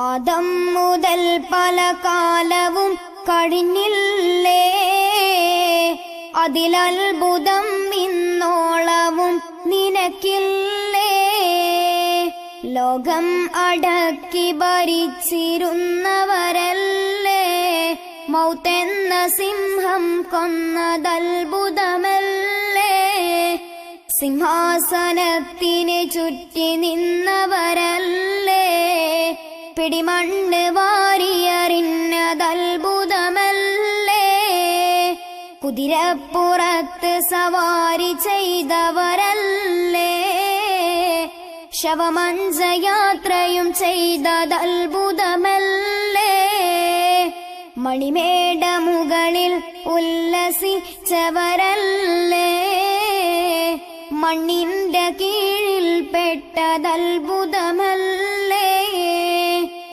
ആദം മുതൽ പല കാലവും കഴിഞ്ഞില്ലേ? അതിലത്ഭുതം ഇന്നോളവും നിനക്കില്ലേ? ലോകം അടക്കി ഭരിച്ചിരുന്നവരല്ലേ? മൗത്തെന്ന സിംഹം കൊന്നതത്ഭുതമല്ലേ? സിംഹാസനത്തിന് ചുറ്റി നിന്നവരല്ലേ? പിടിമണ്ണ് വാരിയറിഞ്ഞതത്ഭുതമല്ലേ? കുതിരപ്പുറത്ത് സവാരി ചെയ്തവരല്ലേ? ശവമഞ്ചയാത്രയും ചെയ്തതത്ഭുതമല്ലേ? മണിമേട മുകളിൽ ഉല്ലസിച്ചവരല്ലേ? മണ്ണിന്റെ കീഴിൽ പെട്ടതത്ഭുതമല്ലേ?